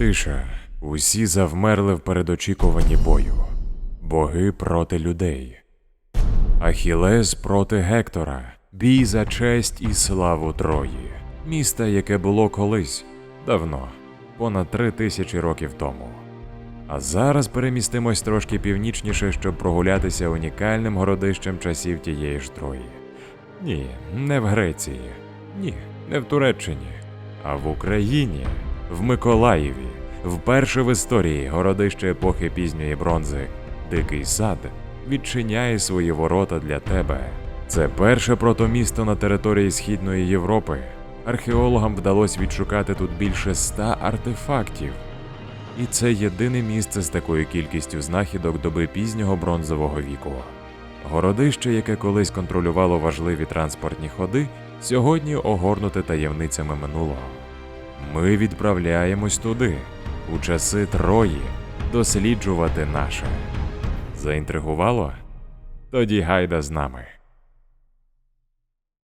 Тиша. Усі завмерли в передочікуванні бою. Боги проти людей. Ахілес проти Гектора. Бій за честь і славу Трої. Міста, яке було колись давно, понад три тисячі років тому. А зараз перемістимось трошки північніше, щоб прогулятися унікальним городищем часів тієї ж Трої. Ні, не в Греції, ні, не в Туреччині, а в Україні, в Миколаєві, вперше в історії городище епохи пізньої бронзи, Дикий сад відчиняє свої ворота для тебе. Це перше протомісто на території Східної Європи. Археологам вдалося відшукати тут більше ста артефактів. І це єдине місце з такою кількістю знахідок доби пізнього бронзового віку. Городище, яке колись контролювало важливі транспортні ходи, сьогодні огорнуте таємницями минулого. Ми відправляємось туди, у часи Трої, досліджувати наше. Заінтригувало? Тоді гайда з нами.